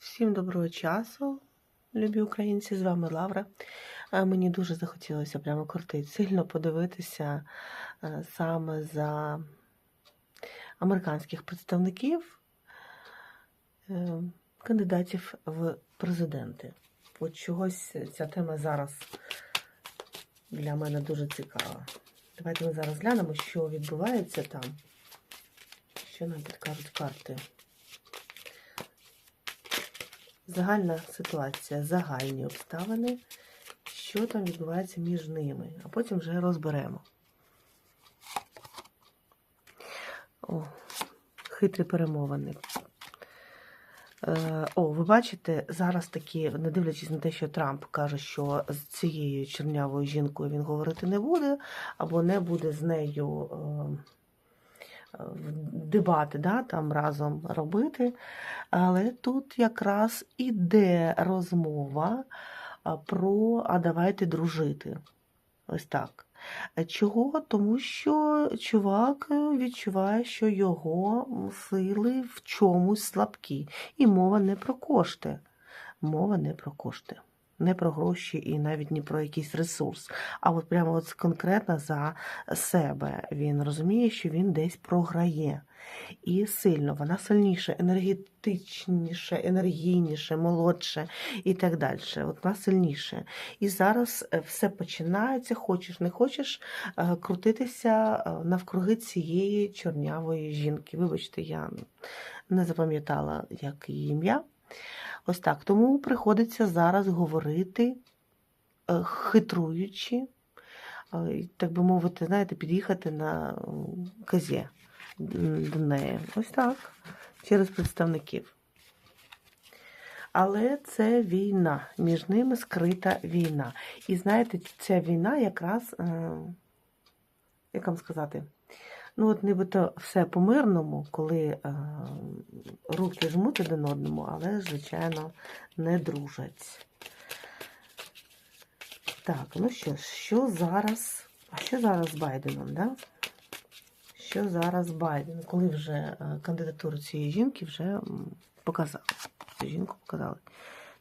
Всім доброго часу, любі українці, з вами Лавра. Е, Мені дуже захотілося прямо крутить, сильно подивитися е, саме за американських представників, е, кандидатів в президенти. От чогось ця тема зараз для мене дуже цікава. Давайте ми зараз глянемо, що відбувається там, що нам підкажуть карти. Загальна ситуація, загальні обставини, що там відбувається між ними, а потім вже розберемо. О, хитрі перемовини. Е, О, ви бачите, зараз такі, не дивлячись на те, що Трамп каже, що з цією чорнявою жінкою він говорити не буде, або не буде з нею. Дебати да, там разом робити. Але тут якраз іде розмова про а давайте дружити. Ось так. Чого? Тому що чувак відчуває, що його сили в чомусь слабкі. І мова не про кошти. Мова не про кошти. Не про гроші і навіть не про якийсь ресурс. А от прямо от конкретно за себе він розуміє, що він десь програє. І сильно, вона сильніше, енергетичніше, енергійніше, молодше і так далі. От вона сильніше. І зараз е, все починається, хочеш, не хочеш, е, крутитися е, навкруги цієї чорнявої жінки. Вибачте, я не запам'ятала, як її ім'я. Ось так. Тому приходиться зараз говорити, е, хитруючи, е, так би мовити, знаєте, під'їхати на казі до неї. Ось так, через представників. Але це війна, між ними скрита війна. І знаєте, ця війна якраз, е, як вам сказати, Ну, от нібито все по-мирному, коли е, руки жмуть один одному, але, звичайно, не дружать. Так, ну що ж, що зараз? А що зараз з Байденом, да? Що зараз з Байденом? Коли вже е, кандидатуру цієї жінки вже показали. Цю жінку показали.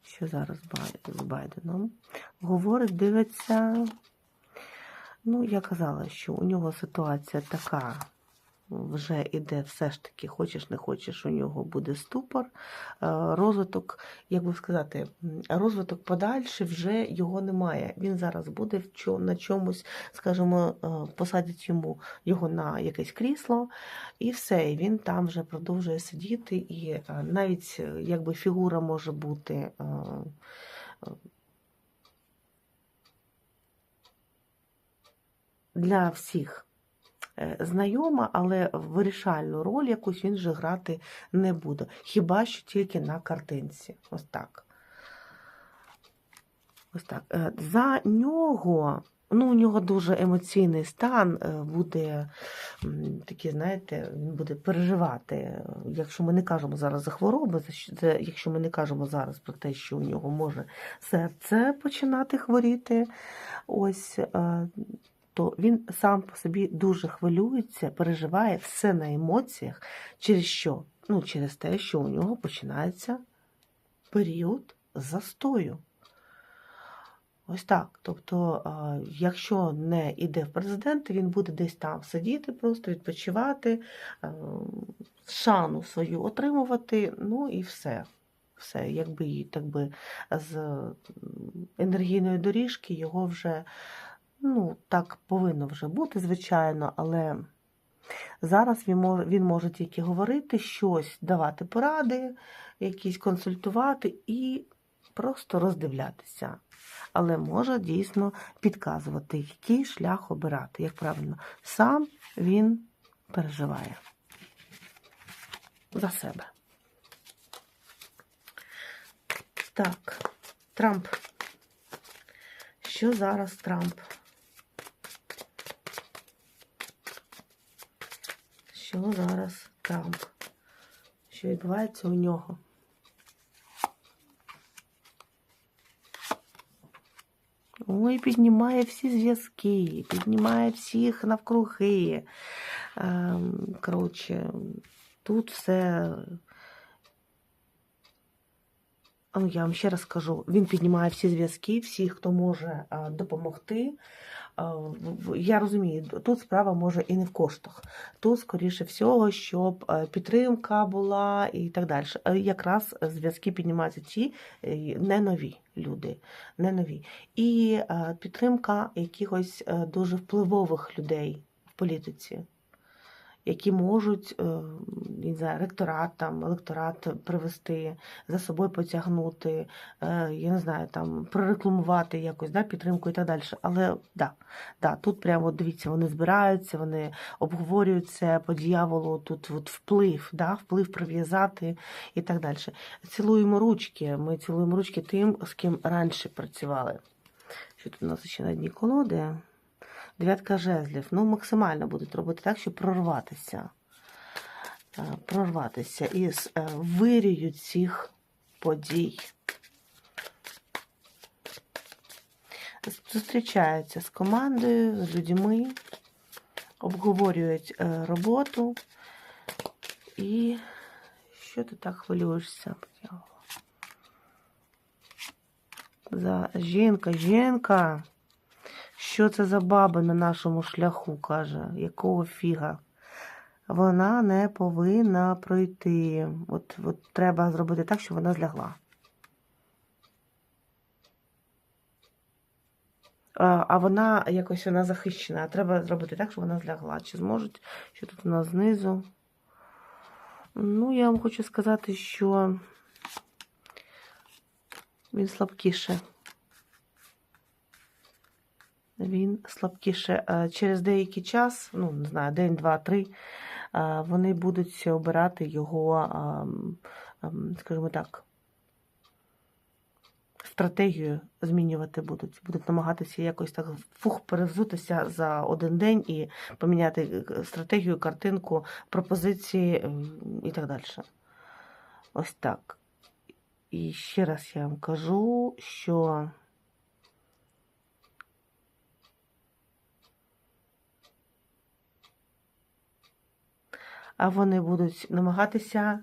Що зараз з Байденом? Говорить, дивиться. Ну, я казала, що у нього ситуація така. Вже іде все ж таки, хочеш не хочеш, у нього буде ступор, е, розвиток, як би сказати, розвиток подальший вже його немає. Він зараз буде на чомусь, скажімо, е, посадять йому його на якесь крісло, і все, і він там вже продовжує сидіти, і е, навіть якби фігура може бути для всіх е, знайома, але вирішальну роль якусь він вже грати не буде. Хіба що тільки на картинці. Ось так. Ось так. Е, за нього. Ну, у нього дуже емоційний стан е, буде такий, знаєте, він буде переживати. Якщо ми не кажемо зараз за хвороби, якщо ми не кажемо зараз про те, що у нього може серце починати хворіти, ось то він сам по собі дуже хвилюється, переживає все на емоціях, через що? Ну, через те, що у нього починається період застою. Ось так. Тобто, якщо не йде в президенти, він буде десь там сидіти, просто відпочивати, шану свою отримувати, ну і все. Все, якби так би з енергійної доріжки його вже Ну, так повинно вже бути, звичайно, але зараз він може, він може тільки говорити щось, давати поради, якісь консультувати і просто роздивлятися. Але може дійсно підказувати, який шлях обирати. Як правильно, сам він переживає за себе. Так, Трамп. Що зараз Трамп? Що зараз Трамп, що відбувається у нього. Ой, піднімає всі зв'язки, піднімає всіх навкруги. Ем, коротше, тут все Ну, я вам ще раз скажу, він піднімає всі зв'язки, всі, хто може а, допомогти. Я розумію, тут справа може і не в коштах. Тут, скоріше всього, щоб е, підтримка була і так далі. Е, Якраз зв'язки піднімаються ті е, не нові люди, не нові. І підтримка якихось дуже впливових людей в політиці які можуть е, не знаю, ректорат, там, електорат привести, за собою потягнути, е, я не знаю, там, прорекламувати якось да, підтримку і так далі. Але да, да, тут прямо дивіться, вони збираються, вони обговорюють це по дьяволу, тут от вплив, да, вплив прив'язати і так далі. Цілуємо ручки, ми цілуємо ручки тим, з ким раніше працювали. Що тут у нас ще на дні колоди? Дев'ятка жезлів. Ну, максимально будуть робити так, щоб прорватися. Е, Прорватися із е, вирію цих подій. Зустрічаються з командою, з людьми, обговорюють е, роботу. І що ти так хвилюєшся? За жінка, жінка. Що це за баба на нашому шляху, каже, якого фіга? Вона не повинна пройти. От, от треба зробити так, щоб вона злягла. А, вона якось вона захищена. Треба зробити так, щоб вона злягла. Чи зможуть? Що тут у нас знизу? Ну, я вам хочу сказати, що він слабкіше. Він слабкіше. Е, Через деякий час, ну, не знаю, день, два, три, е, вони будуть обирати його, скажімо так, стратегію змінювати будуть. Будуть намагатися якось так фух перевзутися за один день і поміняти е, стратегію, картинку, пропозиції і так далі. Ось так. І ще раз я вам кажу, що. а вони будуть намагатися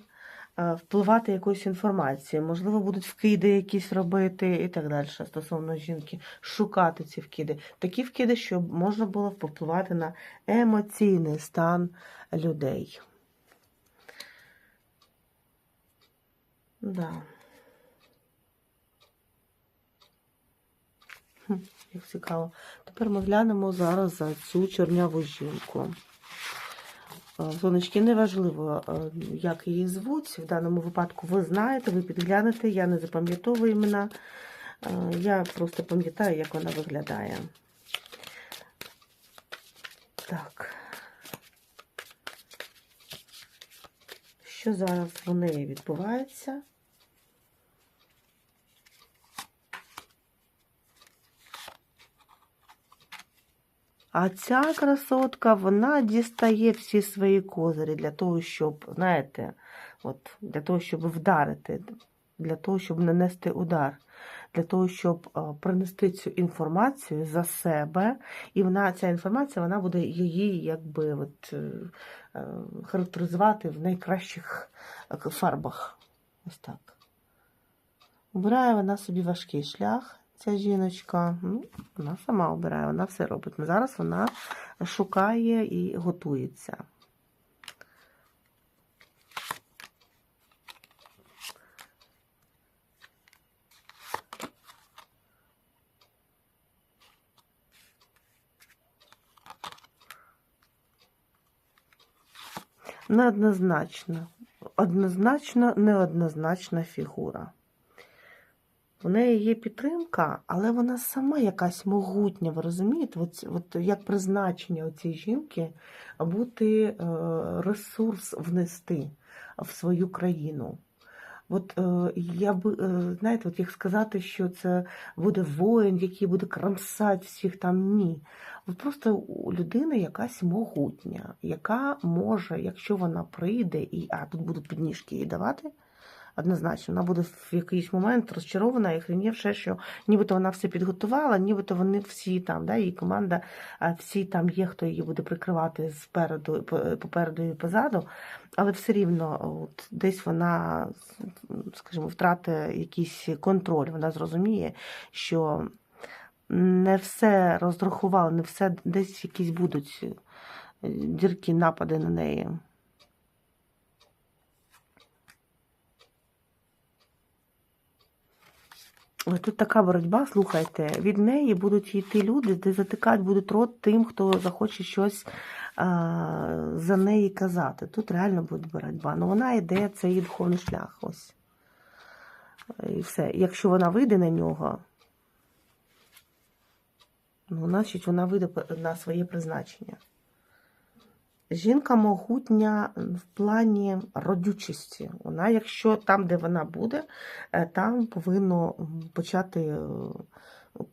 е, впливати якоюсь інформацією, можливо, будуть вкиди якісь робити і так далі стосовно жінки, шукати ці вкиди. Такі вкиди, щоб можна було впливати на емоційний стан людей. Да. Як цікаво. Тепер ми глянемо зараз за цю чорняву жінку. Е, Сонечки, неважливо, е, як її звуть. В даному випадку ви знаєте, ви підглянете, я не запам'ятовую імена. Е, Я просто пам'ятаю, як вона виглядає. Так. Що зараз в неї відбувається? А ця красотка, вона дістає всі свої козирі для того, щоб, знаєте, от, для того, щоб вдарити, для того, щоб нанести удар, для того, щоб е, принести цю інформацію за себе. І вона, ця інформація вона буде її якби от, е, е, характеризувати в найкращих фарбах. Ось так. Обирає вона собі важкий шлях ця жіночка. Ну, вона сама обирає, вона все робить. Ну, Зараз вона шукає і готується. Неоднозначно. Однозначно неоднозначна фігура. У неї є підтримка, але вона сама якась могутня, ви розумієте? От, от як призначення цієї жінки бути е, ресурс внести в свою країну. От е, я би, е, знаєте, от як сказати, що це буде воїн, який буде крамсати всіх там, ні. От просто у людини якась могутня, яка може, якщо вона прийде, і а тут будуть підніжки їй давати Однозначно, вона буде в якийсь момент розчарована і хренівше, що нібито вона все підготувала, нібито вони всі там, да, її команда, всі там є, хто її буде прикривати спереду, по- попереду і позаду, але все рівно от, десь вона, скажімо, втратить якийсь контроль. Вона зрозуміє, що не все розрахували, не все десь якісь будуть е, дірки, напади на неї. Ось тут така боротьба, слухайте, від неї будуть йти люди, де затикати будуть рот тим, хто захоче щось а, за неї казати. Тут реально буде боротьба. Ну вона йде, це її духовний шлях. Ось. І все. Якщо вона вийде на нього, ну, значить, вона вийде на своє призначення. Жінка могутня в плані родючості. Вона, якщо там, де вона буде, е, там повинно почати е,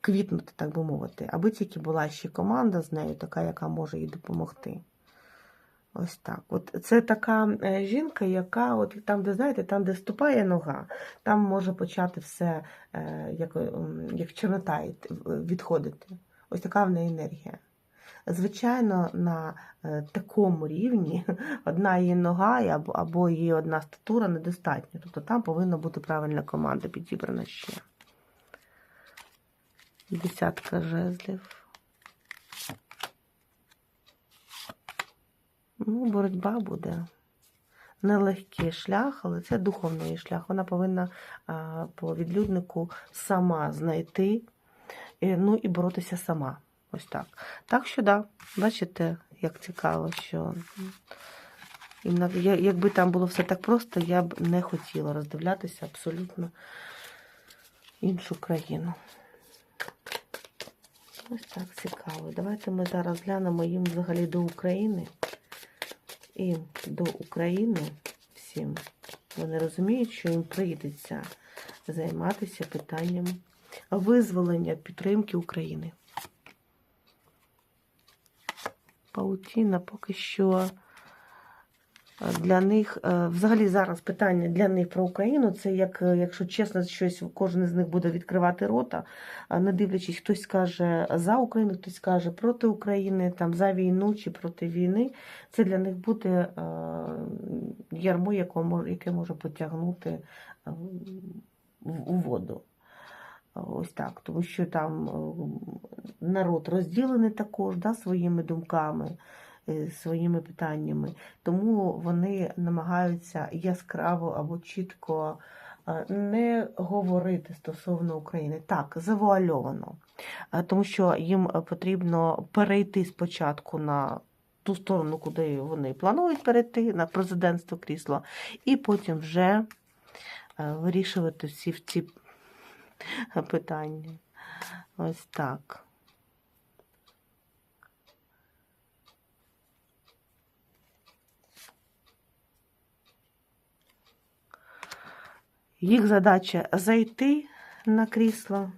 квітнути, так би мовити. Аби тільки була ще команда з нею, така, яка може їй допомогти. Ось так. От це така е, жінка, яка, от там, де знаєте, там, де ступає нога, там може почати все, як, як чорнота відходити. Ось така в неї енергія. Звичайно, на е, такому рівні одна її нога або, її одна статура недостатньо. Тобто там повинна бути правильна команда підібрана ще. Десятка жезлів. Ну, боротьба буде. Нелегкий шлях, але це духовний шлях. Вона повинна по відлюднику сама знайти, е, ну і боротися сама. Ось так. Так що, да, бачите, як цікаво, що якби там було все так просто, я б не хотіла роздивлятися абсолютно іншу країну. Ось так цікаво. Давайте ми зараз глянемо їм взагалі до України. І до України всім. Вони розуміють, що їм прийдеться займатися питанням визволення підтримки України. Паутіна поки що е, для них, е, взагалі зараз питання для них про Україну, це як, е, якщо чесно, щось кожен з них буде відкривати рота, не дивлячись, хтось скаже за Україну, хтось скаже проти України, там за війну чи проти війни. Це для них буде ярмо, яке може, потягнути у воду. Ось так, тому що там е, народ розділений також да, своїми думками, е, своїми питаннями. Тому вони намагаються яскраво або чітко е, не говорити стосовно України. Так, завуальовано. Тому що їм потрібно перейти спочатку на ту сторону, куди вони планують перейти, на президентство крісло, і потім вже вирішувати всі ці питання. Ось так. Їх задача зайти на крісло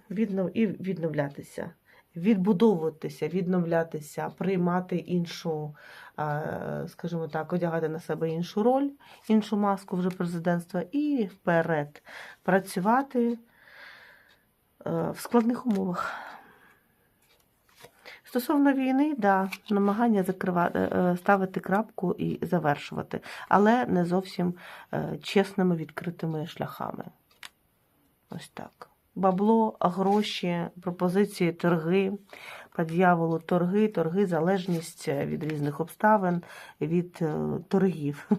і відновлятися, відбудовуватися, відновлятися, приймати іншу, скажімо так, одягати на себе іншу роль, іншу маску вже президентства і вперед працювати в складних умовах. Стосовно війни, да, намагання закривати, е, ставити крапку і завершувати, але не зовсім е, чесними відкритими шляхами. Ось так. Бабло, гроші, пропозиції, торги, по дьяволу торги, торги, залежність від різних обставин, від е, торгів.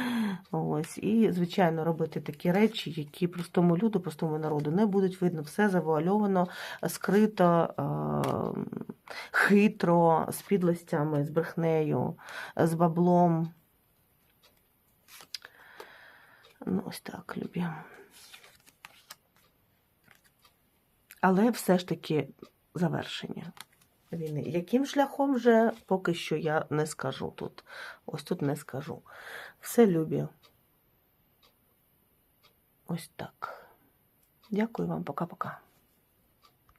Ось. І, звичайно, робити такі речі, які простому люду, простому народу не будуть видно. Все завуальовано, скрито, е, хитро, з підлостями, з брехнею, з баблом. Ну, ось так, любі. Але все ж таки завершення війни. Яким шляхом вже поки що я не скажу тут. Ось тут не скажу. Все любі. Ось так. Дякую вам, пока-пока.